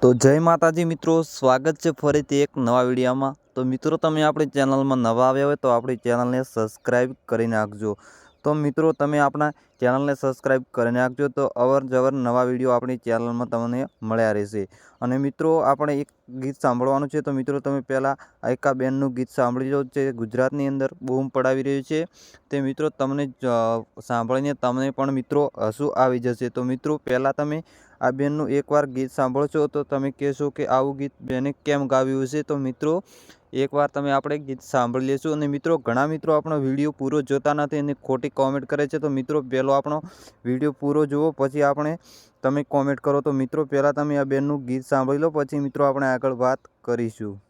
તો જય માતાજી મિત્રો, સ્વાગત છે ફરીથી એક નવા વિડીયોમાં. તો મિત્રો, તમે આપણી ચેનલમાં નવા આવ્યા હોય તો આપણી ચેનલને સબસ્ક્રાઈબ કરી નાખજો. તો મિત્રો, તમે આપણા ચેનલને સબસ્ક્રાઈબ કરી નાખજો તો અવરજવર નવા વીડિયો આપણી ચેનલમાં તમને મળ્યા રહેશે. અને મિત્રો, આપણે એક ગીત સાંભળવાનું છે. તો મિત્રો, તમે પહેલાં આયકા બેનનું ગીત સાંભળી લો જે ગુજરાતની અંદર બૂમ પડાવી રહ્યું છે. તે મિત્રો, તમને સાંભળીને તમને પણ મિત્રો હસું આવી જશે. તો મિત્રો, પહેલાં તમે આ બેનનું એકવાર ગીત સાંભળો છો તો તમે કહેશો કે આવું ગીત બેને કેમ ગાવ્યું છે? તો મિત્રો, એકવાર તમે આપણે ગીત સાંભળી લેશું અને મિત્રો, ઘણા મિત્રો આપણો વીડિયો પૂરો જોતા નથી અને ખોટી કોમેન્ટ કરે છે, તો મિત્રો પહેલો આપણો વીડિયો પૂરો જુઓ, પછી આપણે તમે કોમેન્ટ કરો. તો મિત્રો, પહેલાં તમે આ બેનનું ગીત સાંભળી લો, પછી મિત્રો આપણે આગળ વાત કરીશું.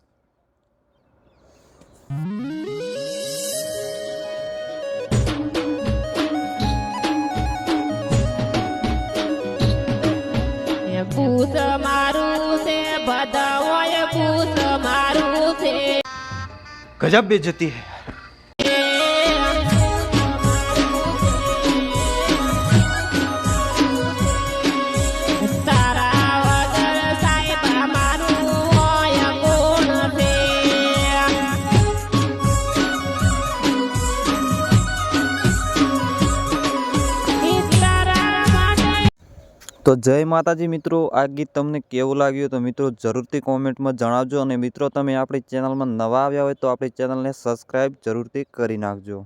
પૂછ મારું છે બધાઓએ પૂછ મારું છે. ગજબ બેજતી હે. તો જય માતાજી મિત્રો, આ ગીત તમને કેવું લાગ્યું તો મિત્રો જરૂરથી કોમેન્ટમાં જણાવજો અને મિત્રો, તમે આપણી ચેનલમાં નવા આવ્યા હોય તો આપણી ચેનલને સબસ્ક્રાઈબ જરૂરથી કરી નાખજો.